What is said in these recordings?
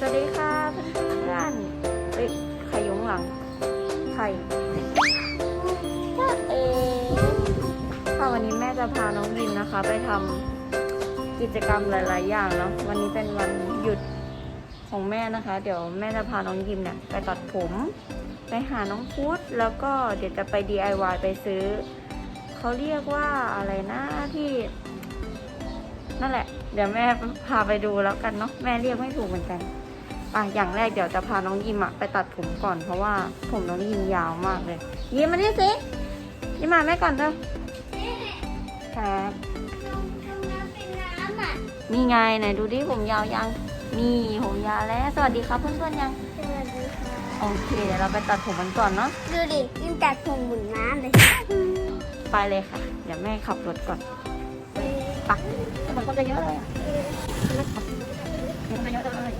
สวัสดีค่ะเพื่อนๆเฮ้ยใครยุงหลัง ใครจ้าเอค่ะวันนี้แม่จะพาน้องยิมนะคะ ไปทำกิจกรรมหลาย ๆ อย่างเนาะ วันนี้เป็นวันหยุดของแม่นะคะ เดี๋ยวแม่จะพาน้องยิมเนี่ยไปตัดผม ไปหาน้องพุธแล้วก็เดี๋ยวจะไป DIY ไปซื้อ เขาเรียกว่าอะไรนะที่นั่นแหละ เดี๋ยวแม่พาไปดูแล้วกันเนาะแม่เรียกไม่ถูกเหมือนกัน อะอย่างแรกเดี๋ยวจะพาน้องยิมอะไปตัดผมก่อนเพราะว่าผมน้องยิมยาวมากเลย ยิมมานี่สิยิมมาแม่ก่อนเร็วครับนี่ไงไหนดูดิผมยาวยังนี่ผมยาวแล้ว สวัสดีครับเพื่อนๆยังโอเคเดี๋ยวเราไปตัดผมกันก่อนเนาะดูดิยิ่งตัดผมหมุนน้ำเลยไปเลยค่ะ เดี๋ยวแม่ขับรถก่อนไปมันก็จะเยอะเลยอะมันจะเยอะเลย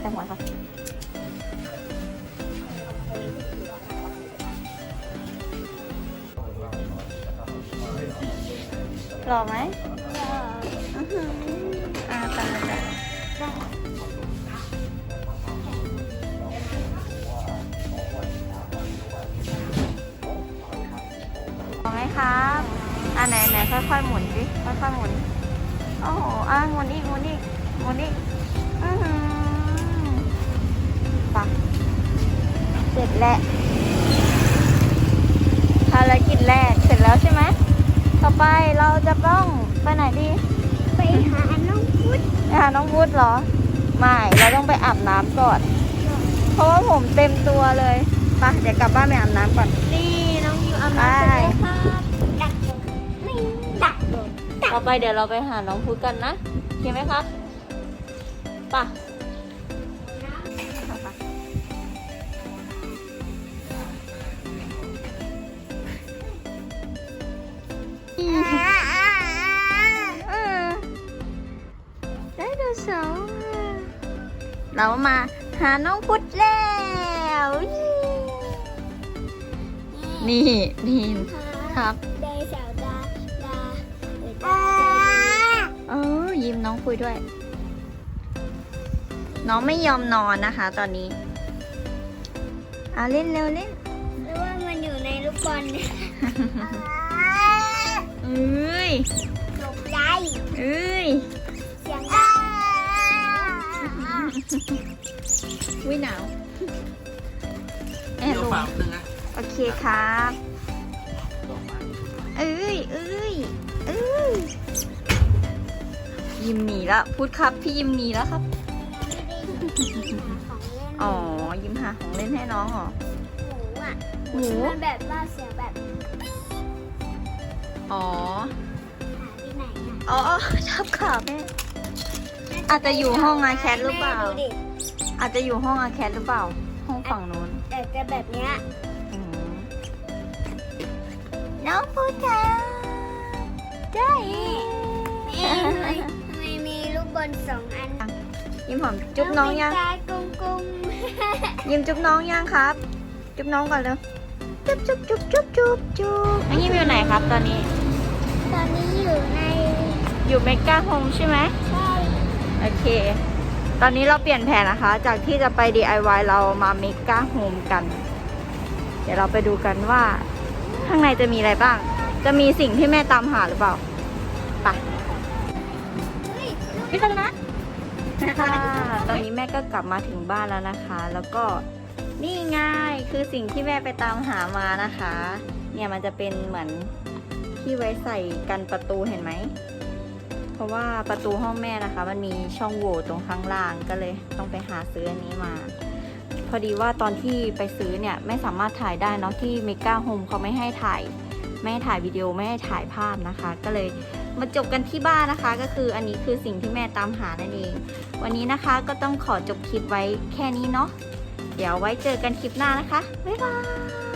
แต่หัวค่ะหล่อไหมอื้อหืออ่าตามจ้ะหล่อไหมครับอ่าไหนไหนค่อยๆหมุนสิ ค่อยๆหมุน โอ้โหอะหมุนอีกหมุนอีกหมุนอีก เสร็จแล้วภารกิจแรกเสร็จแล้วใช่ไหมต่อไปเราจะต้องไปไหนดี ไปหาน้องพุทธไปหาน้องวุฒเหรอ ไม่ เราต้องไปอาบน้ำก่อน เพราะว่าผมเต็มตัวเลยไปะเดี๋ยวกลับบ้านไปอาบน้ำก่อน นี่น้องยูอาไปมาเสร็จแล้วครับดักลงไม่ดักลงต่อไปเดี๋ยวเราไปหาน้องพุธกันนะโอเคไหมครับไป่ะ ไดโนเสาร์เรามาหาน้องพุธแล้ว นี่นี่ครับไดโนเสาร์ดาดาเออยิ้มน้องคุยด้วย น้องไม่ยอมนอนนะคะตอนนี้เอาเล่นเร็วเล่นรือว่ามันอยู่ในลูกบอลเนี่ย เอ้ยตกใจเอ้ยเสียงดังวิหนาวแอเดี๋บยวลงฝากนึงนะโอเคครับเอ้ยเอ้ยเอ้ยยิมหนีแล้วพูดครับพี่ยิมหนีแล้วครับอ๋อ ยิมหาของเล่นให้น้องเหรอ หมูอะหมู มันแบบว่าเสียงแบบ อ๋อหาที่ไหนอะอ๋อชอบขาแม่ อาจจะอยู่ห้องอาแคทหรือเปล่า แม่ดูดิอาจจะอยู่ห้องอาแคทหรือเปล่า ห้องฝั่งนู้นแต่จะแบบเนี้ยอืมน้องพูดค่ะได้นี่ทำไมทำไมมีลูกบอลสองอันยิ้มหอมจุ๊บน้องยัง ตายกุ้งกุ้งยิ้มจุ๊บน้องยังครับ จุ๊บน้องก่อนเร็วจุ๊บจุ๊บจุ๊บจุ๊บจุ๊บจุ๊บน้องยิ้มอยู่ไหนครับตอนนี้ตอนนี้อยู่ใน อยู่เมกาโฮมใช่ไหมใช่โอเค ตอนนี้เราเปลี่ยนแผนนะคะ จากที่จะไป DIY เรามาเมกาโฮมกัน เดี๋ยวเราไปดูกันว่า ข้างในจะมีอะไรบ้าง จะมีสิ่งที่แม่ตามหาหรือเปล่าไปเฮ้ยพี่ฟังนะค่ะตอนนี้แม่ก็กลับมาถึงบ้านแล้วนะคะ แล้วก็นี่ไง่ายคือสิ่งที่แม่ไปตามหามานะคะ เนี่ยมันจะเป็นเหมือนที่ไว้ใส่กันประตูเห็นไหมเพ ราะว่าประตูห้องแม่นะคะ มันมีช่องโหว่ตรงข้างล่างก็เลยต้องไปหาซื้ออันนี้มา พอดีว่าตอนที่ไปซื้อเนี่ยไม่สามารถถ่ายได้เนาะที่เมกาโฮมเขาไม่ให้ถ่ายไม่ให้ถ่ายวิดีโอไม่ให้ถ่ายภาพนะคะ ก็เลยมาจบกันที่บ้านนะคะ ก็คืออันนี้คือสิ่งที่แม่ตามหานั่นเอง วันนี้นะคะก็ต้องขอจบคลิปไว้แค่นี้เนาะเดี๋ยวไว้เจอกันคลิปหน้านะคะบ๊ายบาย